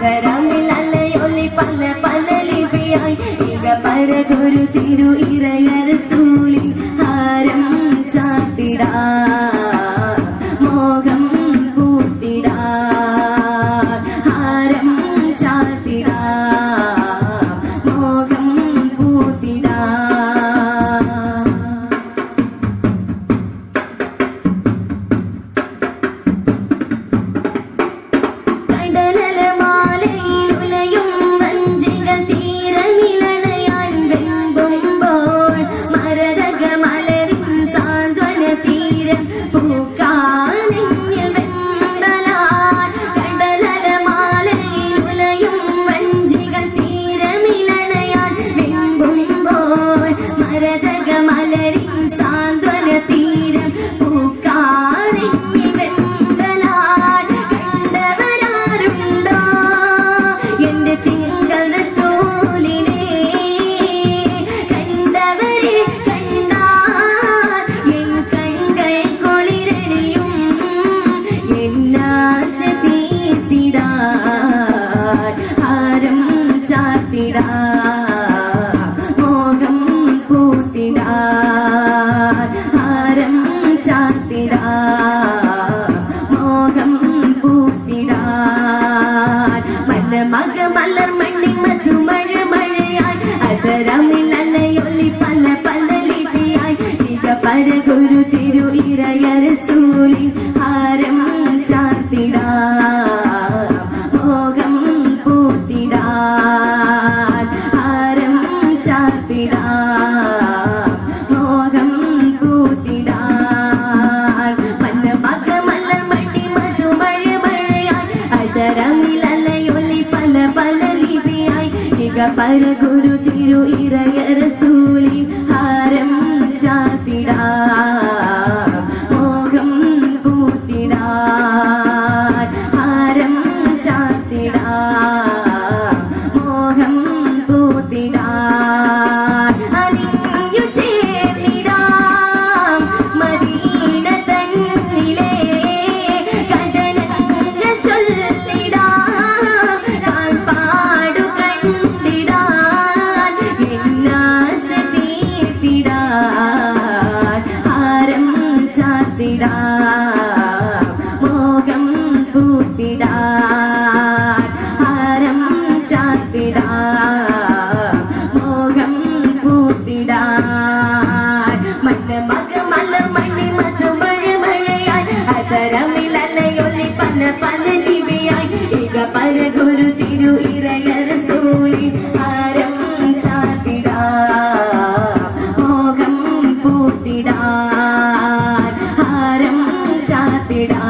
അകരമിൽ അലയൊലി പല പല ലിപിയായി. ഇക പരഗുരു തിരു ഇറയരസൂലി ഹാരം ചാത്തിടാൻ മോഹം പൂത്തിടാൻ ഹാരം ചാത്തിടാൻ തീരം പൂക്കാനെഞ്ഞിൽ എന്നാശ തീർത്തിടാൻ ഹാരം ചാത്തിടാൻ മോഹം പൂത്തിടാൻ ഹാരം ചാത്തിടാൻ മോഹം പൂത്തിടാൻ മല മക മലർ അതരമിൽ അലയൊലി പല പല ലിപിയായി. ഇക പരഗുരു തിരു ഇറയരസൂലി ഹാരം ചാത്തിടാൻ മോഹം പൂത്തിടാൻ ഹാരം ഹാരം ചാത്തിടാ മോഹം പൂത്തിടാ ഹാരം ചാത്തിടാ മോഹം പൂത്തിടാ. മന്ന മക മലർ മണി മധുമഴ മഴയായി അതരമിൽ അലയൊലി പല പല ലിപിയായി. ഇക പരഗുരു തിരു ഇറയർ ചാത്തിടാ